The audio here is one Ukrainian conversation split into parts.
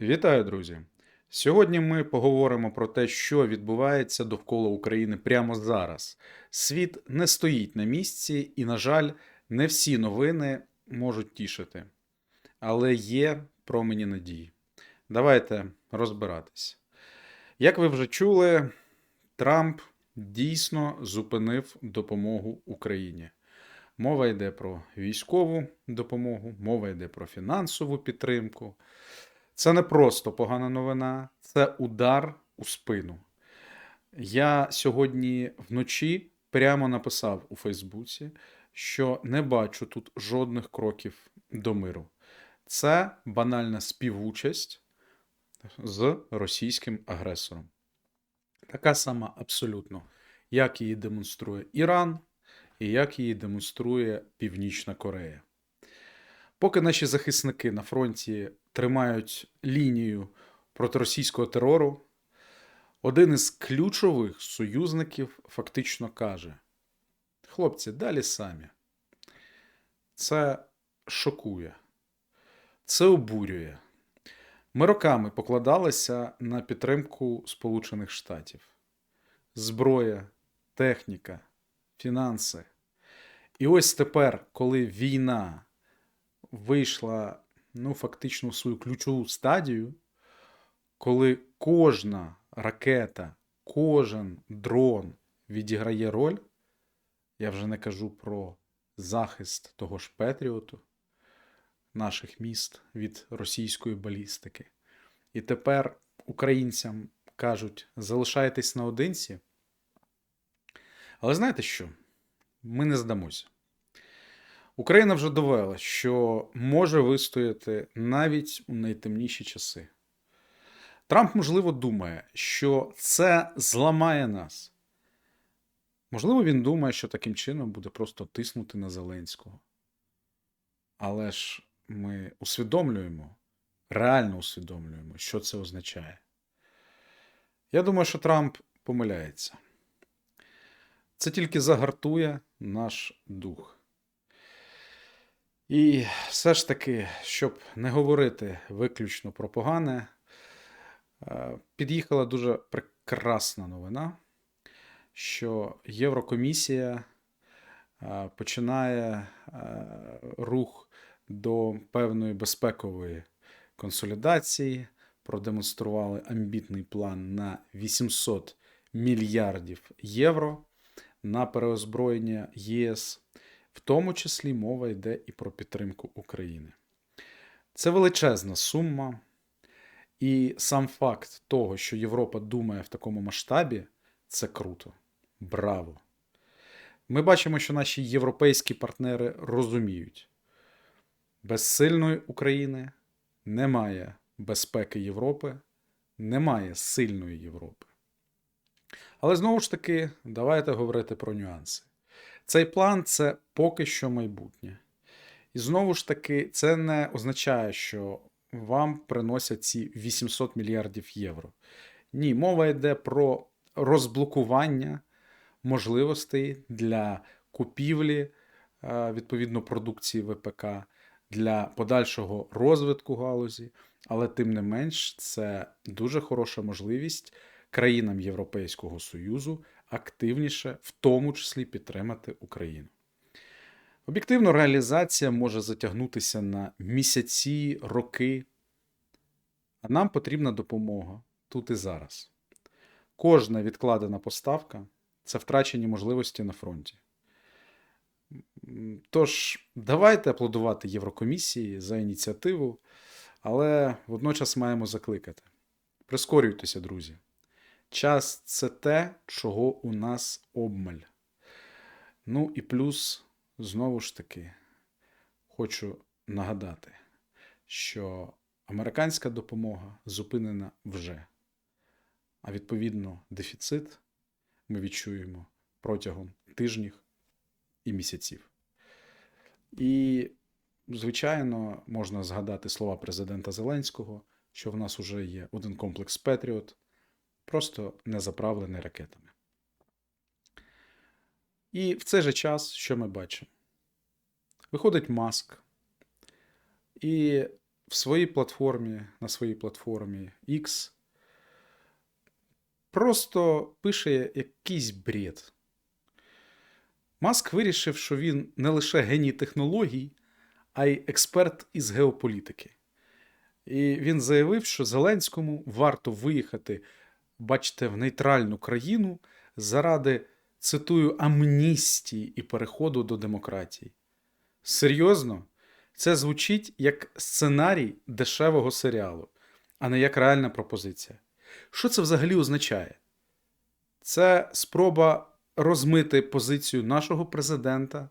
Вітаю, друзі! Сьогодні ми поговоримо про те, що відбувається довкола України прямо зараз. Світ не стоїть на місці, і, на жаль, не всі новини можуть тішити. Але є промені надії. Давайте розбиратись. Як ви вже чули, Трамп дійсно зупинив допомогу Україні. Мова йде про військову допомогу, мова йде про фінансову підтримку. Це не просто погана новина, це удар у спину. Я сьогодні вночі прямо написав у Фейсбуці, що не бачу тут жодних кроків до миру. Це банальна співучасть з російським агресором. Така сама абсолютно, як її демонструє Іран і як її демонструє Північна Корея. Поки наші захисники на фронті тримають лінію проти російського терору, один із ключових союзників фактично каже: хлопці, далі самі. Це шокує, це обурює. Ми роками покладалися на підтримку Сполучених Штатів. Зброя, техніка, фінанси. І ось тепер, коли війна вийшла ну, фактично свою ключову стадію, коли кожна ракета, кожен дрон відіграє роль, я вже не кажу про захист того ж Петріоту, наших міст від російської балістики. І тепер українцям кажуть, залишайтесь наодинці. Але знаєте що? Ми не здамося. Україна вже довела, що може вистояти навіть у найтемніші часи. Трамп, можливо, думає, що це зламає нас. Можливо, він думає, що таким чином буде просто тиснути на Зеленського. Але ж ми усвідомлюємо, реально усвідомлюємо, що це означає. Я думаю, що Трамп помиляється. Це тільки загартує наш дух. І все ж таки, щоб не говорити виключно про погане, е, під'їхала дуже прекрасна новина, що Єврокомісія е, починає е, рух до певної безпекової консолідації, продемонстрували амбітний план на 800 мільярдів євро на переозброєння ЄС. В тому числі мова йде і про підтримку України. Це величезна сума, і сам факт того, що Європа думає в такому масштабі, це круто. Браво! Ми бачимо, що наші європейські партнери розуміють, без сильної України немає безпеки Європи, немає сильної Європи. Але знову ж таки, давайте говорити про нюанси. Цей план це поки що майбутнє. І знову ж таки, це не означає, що вам приносять ці 800 мільярдів євро. Ні, мова йде про розблокування можливостей для купівлі е, відповідно продукції ВПК, для подальшого розвитку галузі, але тим не менш, це дуже хороша можливість країнам Європейського Союзу активніше, в тому числі підтримати Україну. Об'єктивно, реалізація може затягнутися на місяці, роки, а нам потрібна допомога тут і зараз. Кожна відкладена поставка це втрачені можливості на фронті. Тож, давайте аплодувати Єврокомісії за ініціативу, але водночас маємо закликати. Прискорюйтеся, друзі. Час це те, чого у нас обмаль. Ну і плюс, знову ж таки, хочу нагадати, що американська допомога зупинена вже. А відповідно, дефіцит ми відчуємо протягом тижнів і місяців. І, звичайно, можна згадати слова президента Зеленського, що в нас вже є один комплекс Петріот просто не заправлений ракетами. І в цей же час, що ми бачимо? Виходить маск, і в своїй платформі, на своїй платформі X просто пише якийсь бред. Маск вирішив, що він не лише геній технологій, а й експерт із геополітики. І він заявив, що Зеленському варто виїхати, бачите, в нейтральну країну заради, цитую, амністії і переходу до демократії. Серйозно? Це звучить як сценарій дешевого серіалу, а не як реальна пропозиція. Що це взагалі означає? Це спроба розмити позицію нашого президента,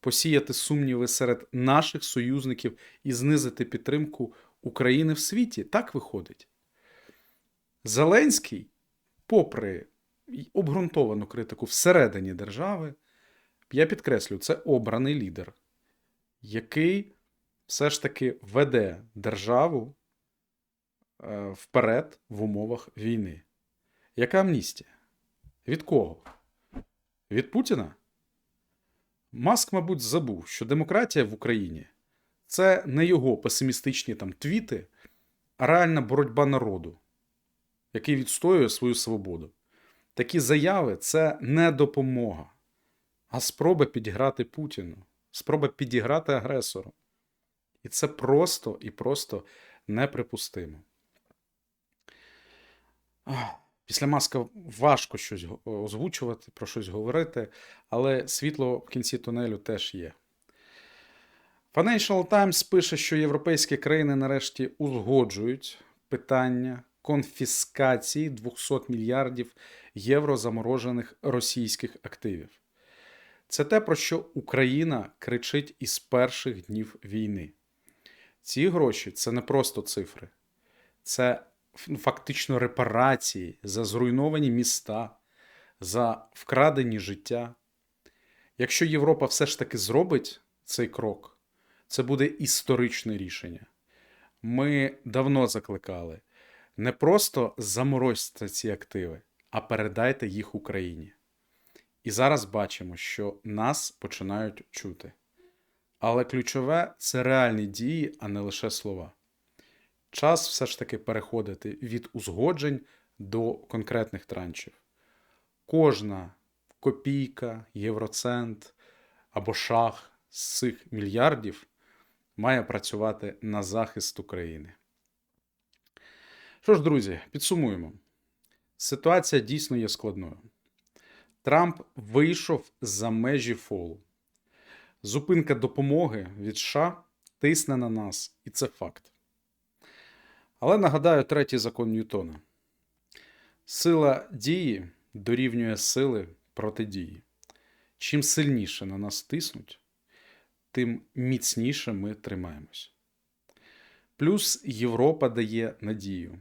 посіяти сумніви серед наших союзників і знизити підтримку України в світі. Так виходить. Зеленський, попри обґрунтовану критику всередині держави, я підкреслю, це обраний лідер, який все ж таки веде державу е, вперед в умовах війни. Яка амністія? Від кого? Від Путіна? Маск, мабуть, забув, що демократія в Україні це не його песимістичні там твіти, а реальна боротьба народу, який відстоює свою свободу. Такі заяви це не допомога, а спроба підіграти Путіну, спроба підіграти агресору. І це просто і просто неприпустимо. Після маска важко щось озвучувати, про щось говорити, але світло в кінці тунелю теж є. Financial Times пише, що європейські країни нарешті узгоджують питання конфіскації 200 мільярдів євро заморожених російських активів. Це те, про що Україна кричить із перших днів війни. Ці гроші це не просто цифри, це фактично репарації за зруйновані міста, за вкрадені життя. Якщо Європа все ж таки зробить цей крок, це буде історичне рішення. Ми давно закликали не просто заморозьте ці активи, а передайте їх Україні. І зараз бачимо, що нас починають чути. Але ключове це реальні дії, а не лише слова. Час все ж таки переходити від узгоджень до конкретних траншів. Кожна копійка, євроцент або шах з цих мільярдів має працювати на захист України. Що ж, друзі, підсумуємо. Ситуація дійсно є складною. Трамп вийшов за межі фолу. Зупинка допомоги від США тисне на нас, і це факт. Але нагадаю третій закон Ньютона: сила дії дорівнює сили протидії. Чим сильніше на нас тиснуть, тим міцніше ми тримаємось. Плюс Європа дає надію.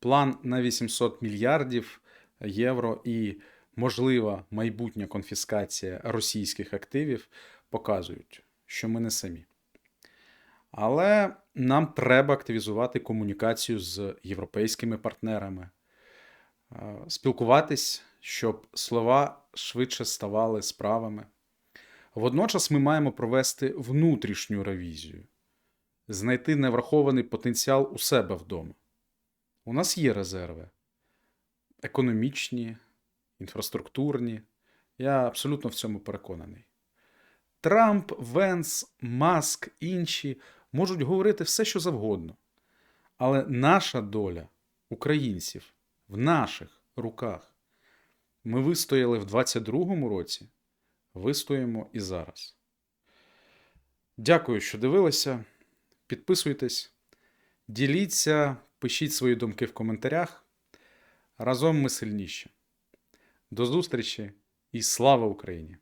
План на 800 мільярдів євро і можлива майбутня конфіскація російських активів показують, що ми не самі. Але нам треба активізувати комунікацію з європейськими партнерами, е, спілкуватись, щоб слова швидше ставали справами. Водночас ми маємо провести внутрішню ревізію, знайти неврахований потенціал у себе вдома. У нас є резерви економічні, інфраструктурні. Я абсолютно в цьому переконаний. Трамп, Венс, Маск, інші можуть говорити все, що завгодно. Але наша доля українців в наших руках. Ми вистояли в 22-му році, вистоїмо і зараз. Дякую, що дивилися. Підписуйтесь, діліться, пишіть свої думки в коментарях. Разом ми сильніші. До зустрічі і слава Україні!